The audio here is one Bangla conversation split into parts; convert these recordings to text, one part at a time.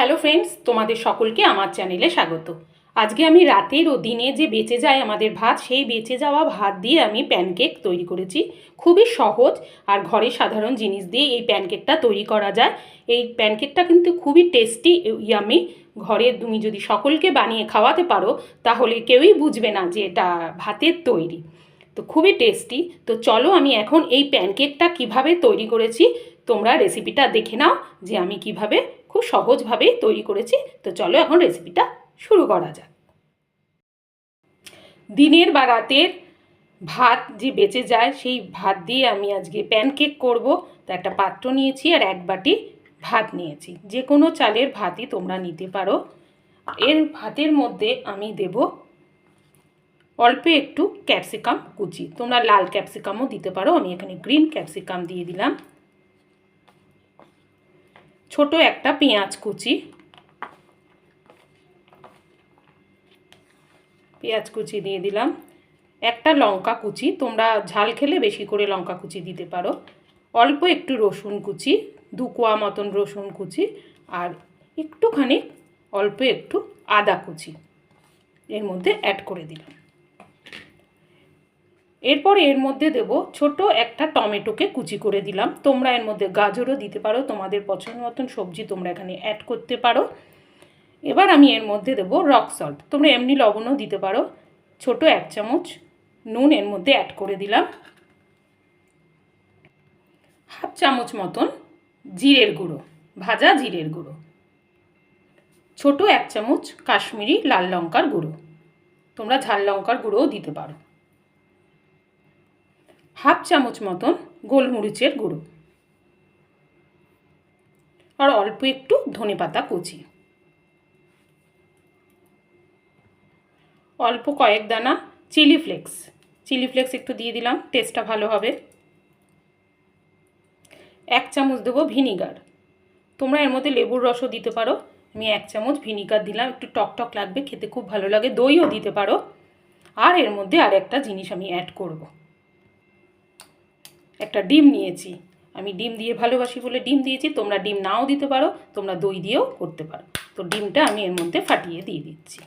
হ্যালো ফ্রেন্ডস তোমাদের সকলকে আমার চ্যানেলে স্বাগত। আজকে আমি রাতের ও দিনে যে বেঁচে যায় আমাদের ভাত, সেই বেঁচে যাওয়া ভাত দিয়ে আমি প্যানকেক তৈরি করেছি। খুবই সহজ আর ঘরে সাধারণ জিনিস দিয়ে এই প্যানকেকটা তৈরি করা যায়। এই প্যানকেকটা কিন্তু খুবই টেস্টি ইয়ামি ঘরে তুমি যদি সকলকে বানিয়ে খাওয়াতে পারো, তাহলে কেউই বুঝবে না যে এটা ভাতের তৈরি। তো খুবই টেস্টি তো চলো আমি এখন এই প্যানকেকটা কীভাবে তৈরি করেছি, তোমরা রেসিপিটা দেখে নাও যে আমি কীভাবে খুব সহজভাবেই তৈরি করেছি। তো চলো এখন রেসিপিটা শুরু করা যাক। দিনের বা রাতের ভাত যে বেঁচে যায়, সেই ভাত দিয়ে আমি আজকে প্যানকেক করব। তো একটা পাত্র নিয়েছি আর এক বাটি ভাত নিয়েছি। যে কোনো চালের ভাতই তোমরা নিতে পারো। এর ভাতের মধ্যে আমি দেব অল্প একটু ক্যাপসিকাম কুচি। তোমরা লাল ক্যাপসিকামও দিতে পারো। আমি এখানে গ্রিন ক্যাপসিকাম দিয়ে দিলাম। ছোট একটা পেঁয়াজ কুচি। পেঁয়াজ কুচি দিয়ে দিলাম। একটা লঙ্কা কুচি, তোমরা ঝাল খেলে বেশি করে লঙ্কা কুচি দিতে পারো। অল্প একটু রসুন কুচি, দু কোয়া মতন রসুন কুচি, আর একটুখানি অল্প একটু আদা কুচি। এর মধ্যে অ্যাড করে দিলাম। এরপর এর মধ্যে দেব ছোট একটা টমেটোকে কুচি করে দিলাম। তোমরা এর মধ্যে গাজরও দিতে পারো, তোমাদের পছন্দ মতন সবজি তোমরা এখানে অ্যাড করতে পারো। এবার আমি এর মধ্যে দেব রক সল্ট তোমরা এমনি লবণও দিতে পারো। ছোট এক চামচ নুন এর মধ্যে অ্যাড করে দিলাম। হাফ চামচ মতন জিরের গুঁড়ো, ভাজা জিরের গুঁড়ো। ছোট এক চামচ কাশ্মীরি লাল লঙ্কার গুঁড়ো, তোমরা ঝাল লঙ্কার গুঁড়োও দিতে পারো। হাফ চামচ মতন গোলমরিচের গুঁড়ো। আর অল্প একটু ধনে পাতা কুচি। অল্প কয়েক দানা চিলি ফ্লেক্স। চিলি ফ্লেক্স একটু দিয়ে দিলাম, টেস্টটা ভালো হবে। এক চামচ দেবো ভিনিগার। তোমরা এর মধ্যে লেবুর রসও দিতে পারো। আমি এক চামচ ভিনিগার দিলাম, একটু টক টক লাগবে, খেতে খুব ভালো লাগে, দইও দিতে পারো। আর এর মধ্যে আর একটা জিনিস আমি অ্যাড করব। একটা ডিম নিয়েছি। আমি ডিম দিয়ে ভালোবাসি বলে ডিম দিয়েছি, তোমরা ডিম নাও দিতে পারো, তোমরা দই দিয়েও করতে পারো। তো ডিমটা আমি এর মধ্যে ফাটিয়ে দিয়ে দিচ্ছি।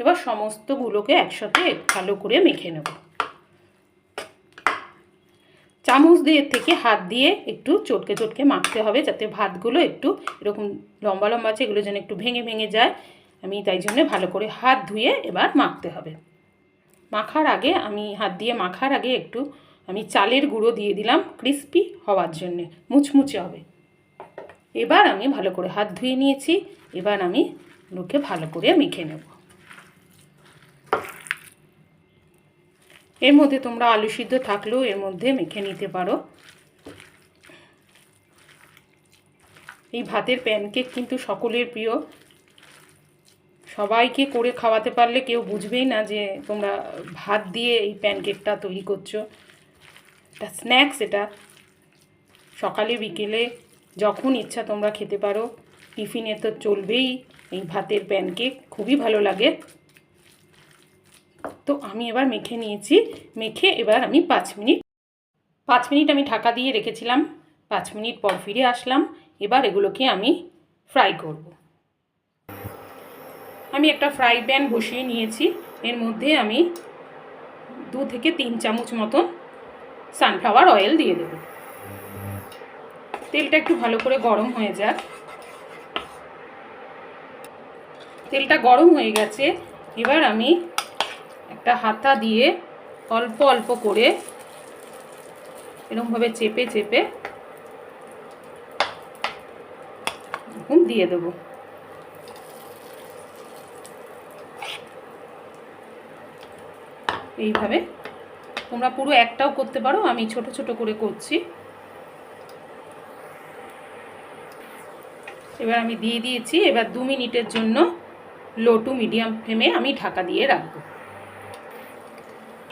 এবার সমস্তগুলোকে একসাথে ভালো করে মেখে নেব। চামচ দিয়ে থেকে হাত দিয়ে একটু চটকে চটকে মাখতে হবে, যাতে ভাতগুলো একটু এরকম লম্বা লম্বা আছে, এগুলো যেন একটু ভেঙে ভেঙে যায়। আমি তাই জন্য ভালো করে হাত ধুয়ে এবার মাখতে হবে। মাখার আগে আমি হাত দিয়ে মাখার আগে একটু আমি চালের গুঁড়ো দিয়ে দিলাম ক্রিস্পি হওয়ার জন্যে, মুচমুচে হবে। এবার আমি ভালো করে হাত ধুয়ে নিয়েছি, এবার আমি লোকে ভালো করে মেখে নেব। এর মধ্যে তোমরা আলু সিদ্ধ থাকলেও এর মধ্যে মেখে নিতে পারো। এই ভাতের প্যানকেক কিন্তু সকলের প্রিয়। সবাইকে করে খাওয়াতে পারলে কেউ বুঝবেই না যে তোমরা ভাত দিয়ে এই প্যানকেকটা তৈরি করছ। এটা স্ন্যাক্স এটা। সকালে, বিকেলে যখন ইচ্ছা তোমরা খেতে পারো। টিফিনে তো চলবেই এই ভাতের প্যানকেক খুবই ভালো লাগে। তো আমি এবার মেখে নিয়েছি। মেখে এবার আমি পাঁচ মিনিট পাঁচ মিনিট আমি ঢাকা দিয়ে রেখেছিলাম। পাঁচ মিনিট পর ফিরে আসলাম। এবার এগুলোকে আমি ফ্রাই করব। আমি একটা ফ্রাই প্যান বসিয়ে নিয়েছি। এর মধ্যে আমি দু থেকে তিন চামচ মতন সানফ্লাওয়ার অয়েল দিয়ে দেব। তেলটা একটু ভালো করে গরম হয়ে যাক। তেলটা গরম হয়ে গেছে। এবার আমি একটা হাতা দিয়ে অল্প অল্প করে এরকমভাবে চেপে চেপে দিয়ে দেব। এইভাবে। তোমরা পুরো একটাও করতে পারো, আমি ছোট ছোট করে করছি। এবার আমি দিয়ে দিয়েছি, এবার দু মিনিটের জন্য লো টু মিডিয়াম ফ্লেমে আমি ঢাকা দিয়ে রাখব।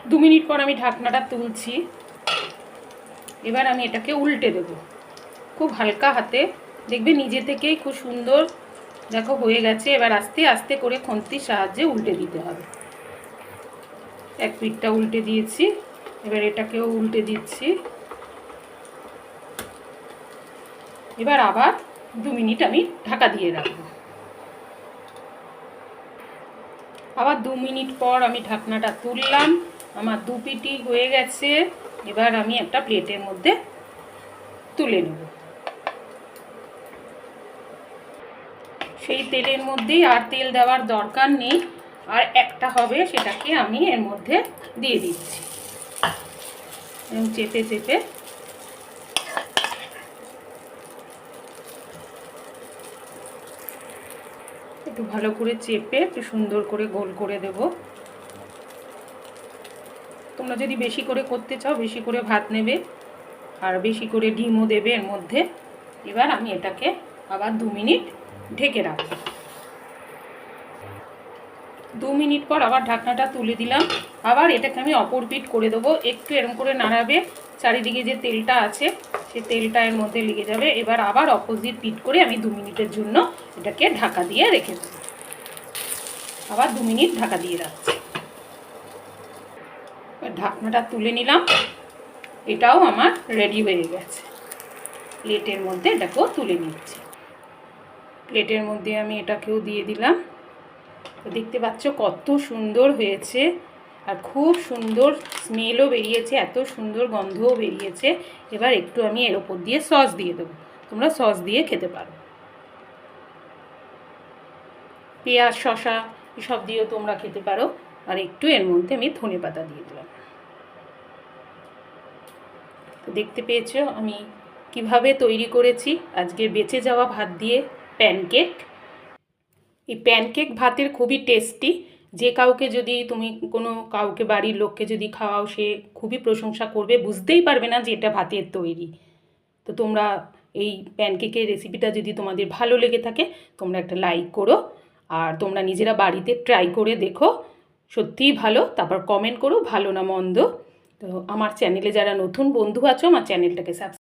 দু মিনিট পর আমি ঢাকনাটা তুলছি। এবার আমি এটাকে উল্টে দেব। খুব হালকা হাতে। দেখবে নিজে থেকেই খুব সুন্দর, দেখো হয়ে গেছে। এবার আস্তে আস্তে করে খন্তির সাহায্যে উল্টে দিতে হবে। এক পিঠটা উল্টে দিয়েছি। এবার এটাকেও উল্টে দিচ্ছি। এবার আবার দু মিনিট আমি ঢাকা দিয়ে রাখব। আবার দু মিনিট পর আমি ঢাকনাটা তুললাম। আমার দু পিটি হয়ে গেছে। এবার আমি একটা প্লেটের মধ্যে তুলে নেব। সেই তেলের মধ্যেই আর তেল দেওয়ার দরকার নেই। আর একটা হবে সেটাকে আমি এর মধ্যে দিয়ে দিচ্ছি। চেপে চেপে। একটু ভালো করে চেপে, একটু সুন্দর করে গোল করে দেব। তোমরা যদি বেশি করে করতে চাও, বেশি করে ভাত নেবে, আর বেশি করে ডিমও দেবে এর মধ্যে। এবার আমি এটাকে আবার দু মিনিট ঢেকে রাখব। দু মিনিট পর আবার ঢাকনাটা তুলে দিলাম। আবার এটাকে আমি অপর পিট করে দেবো। একটু এরম করে নাড়াবে। চারিদিকে যে তেলটা আছে, সে তেলটা এর মধ্যে লেগে যাবে। এবার আবার অপোজিট পিট করে আমি দু মিনিটের জন্য এটাকে ঢাকা দিয়ে রেখে দেবো। আবার দু মিনিট ঢাকা দিয়ে রাখছি। ঢাকনাটা তুলে নিলাম। এটাও আমার রেডি হয়ে গেছে। প্লেটের মধ্যে এটাকেও তুলে নিচ্ছি। প্লেটের মধ্যে আমি এটাকেও দিয়ে দিলাম। তো দেখতে পাচ্ছ কত সুন্দর হয়েছে আর খুব সুন্দর স্মেলও বেরিয়েছে, এত সুন্দর গন্ধও বেরিয়েছে। এবার একটু আমি এর ওপর দিয়ে সস দিয়ে দেবো। তোমরা সস দিয়ে খেতে পারো। পেঁয়াজ শশা এসব দিয়েও তোমরা খেতে পারো। আর একটু এর মধ্যে আমি ধনে পাতা দিয়ে দিলাম। তো দেখতে পেয়েছ আমি কীভাবে তৈরি করেছি? আজকে বেঁচে যাওয়া ভাত দিয়ে প্যানকেক এই প্যানকেক ভাতের খুবই টেস্টি যে কাউকে যদি তুমি কোনো কাউকে বাড়ির লোককে যদি খাওয়াও, সে খুবই প্রশংসা করবে। বুঝতেই পারবে না যে এটা ভাতের তৈরি। তো তোমরা এই প্যানকেকের রেসিপিটা যদি তোমাদের ভালো লেগে থাকে, তোমরা একটা লাইক করো। আর তোমরা নিজেরা বাড়িতে ট্রাই করে দেখো। সত্যিই ভালো। তারপর কমেন্ট করো, ভালো না মন্দ। তো আমার চ্যানেলে যারা নতুন বন্ধু আছো, আমার চ্যানেলটাকে সাবস্ক্রাইব